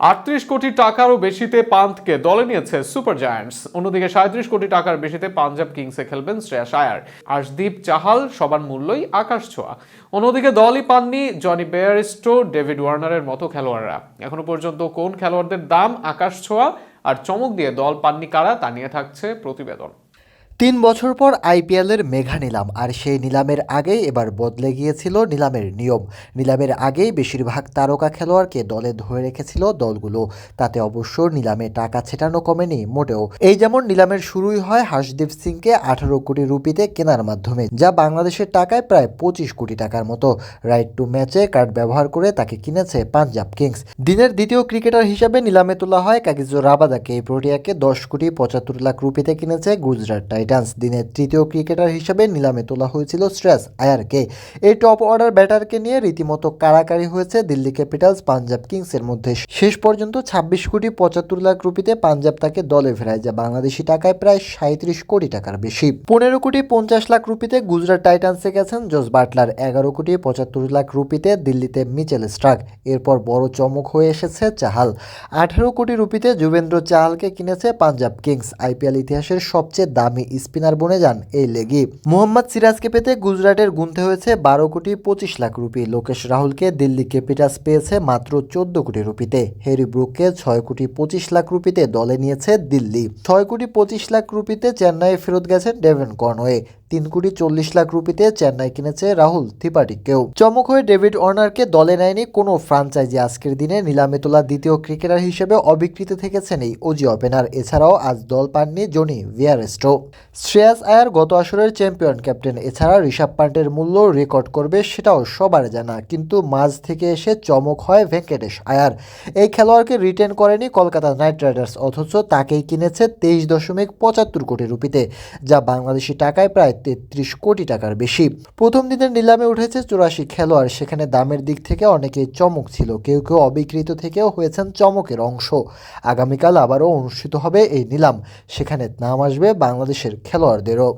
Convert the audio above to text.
আটত্রিশ কোটি টাকারও বেশিতে পান্থকে দলে নিয়েছে সুপার জায়ান্টস। অন্যদিকে সাঁত্রিশ কোটি টাকার বেশিতে পাঞ্জাব কিংসে খেলবেন শ্রেয়াস আয়ার। আশদীপ চাহাল সবার মূল্যই আকাশ ছোঁয়া। অন্যদিকে দলই পাননি জনি বেয়ারিস্টো, ডেভিড ওয়ার্নারের মতো খেলোয়াড়রা। এখনও পর্যন্ত কোন খেলোয়াড়দের দাম আকাশ ছোঁয়া আর চমক দিয়ে দল পাননি কারা তা নিয়ে থাকছে প্রতিবেদন। তিন বছর পর আইপিএলের মেঘা নিলাম, আর সেই নিলামের আগেই এবার বদলে গিয়েছিল নিলামের নিয়ম। নিলামের আগেই বেশিরভাগ তারকা খেলোয়াড়কে দলে ধরে রেখেছিল দলগুলো। তাতে অবশ্য নিলামে টাকা ছেটানো কমেনি মোটেও। এই যেমন নিলামের শুরুই হয় হাসদীপ সিংকে আঠারো কোটি রুপিতে কেনার মাধ্যমে, যা বাংলাদেশের টাকায় প্রায় পঁচিশ কোটি টাকার মতো। রাইট টু ম্যাচে কার্ড ব্যবহার করে তাকে কিনেছে পাঞ্জাব কিংস। দিনের দ্বিতীয় ক্রিকেটার হিসাবে নিলামে তোলা হয় কাগিজো রাবাদাকে। এই প্রোটিয়াকে দশ কোটি পঁচাত্তর লাখ রুপিতে কিনেছে গুজরাট টাইটান্স দিনের তৃতীয় ক্রিকেটার হিসাবে নিলামে তোলা হয়েছিল শ্রেয়াস আয়ারকে। এই টপ অর্ডার ব্যাটারকে নিয়ে রীতিমতো কাড়াকাড়ি হয়েছে দিল্লি ক্যাপিটালস পাঞ্জাব কিংসের মধ্যে। শেষ পর্যন্ত ছাব্বিশ কোটি পঁচাত্তর লাখ রুপিতে পাঞ্জাব তাকে দলে ফেরায়, যা বাংলাদেশি টাকায় প্রায় সাঁত্রিশ কোটি টাকার বেশি। পনেরো কোটি পঞ্চাশ লাখ রুপিতে গুজরাট টাইটান্সে গেছেন জস বাটলার, এগারো কোটি পঁচাত্তর লাখ রুপিতে দিল্লিতে মিচেল স্ট্রাক, এরপর বড় চমক হয়ে এসেছে চাহাল। আঠারো কোটি রুপিতে যুবেন্দ্র চাহালকে কিনেছে পাঞ্জাব কিংস, আইপিএল ইতিহাসের সবচেয়ে দামি স্পিনার বনে যান এই লেগি। মোহাম্মদ সিরাজকে পেতে গুজরাটের গুনতে হয়েছে বারো কোটি পঁচিশ লাখ রুপি। লোকেশ রাহুলকে দিল্লি ক্যাপিটালস পেয়েছে মাত্র চোদ্দ কোটি রুপিতে। হ্যারি ব্রুককে ছয় কোটি পঁচিশ লাখ রুপিতে দলে নিয়েছে দিল্লি। ছয় কোটি পঁচিশ লাখ রুপিতে চেন্নাইয়ে ফেরত গেছেন ডেভেন কর্নওয়ে। তিন কোটি চল্লিশ লাখ রুপিতে চেন্নাই কিনেছে রাহুল ত্রিপাঠীকেও। চমক হয়ে ডেভিড অর্নারকে দলে নেয়নি কোনো ফ্রাঞ্চাইজি। আজকের দিনে নিলামে তোলা দ্বিতীয় ক্রিকেটার হিসেবে অবিকৃত থেকেছেন এই অজি ওপেনার। এছাড়াও আজ দল পাননি জনি ভিয়ারেস্টো। শ্রেয়াস আয়ার গত আসরের চ্যাম্পিয়ন ক্যাপ্টেন। এছাড়া ঋষভ পান্টের মূল্য রেকর্ড করবে সেটাও সবার জানা, কিন্তু মাঝ থেকে এসে চমক হয় ভেঙ্কটেশ আয়ার। এই খেলোয়াড়কে রিটেন করেনি কলকাতা নাইট রাইডার্স, অথচ তাকেই কিনেছে তেইশ দশমিক পঁচাত্তর কোটি রুপিতে, যা বাংলাদেশি টাকায় প্রায় তেত্রিশ কোটি টাকার বেশি। প্রথম দিনের নিলামে উঠেছে চুরাশি খেলোয়াড়, সেখানে দামের দিক থেকে অনেকেই চমক ছিল, কেউ কেউ অবিকৃত থেকেও হয়েছেন চমকের অংশ। আগামীকাল আবারও অনুষ্ঠিত হবে এই নিলাম, সেখানে নাম আসবে বাংলাদেশের খেলোয়াড়দেরও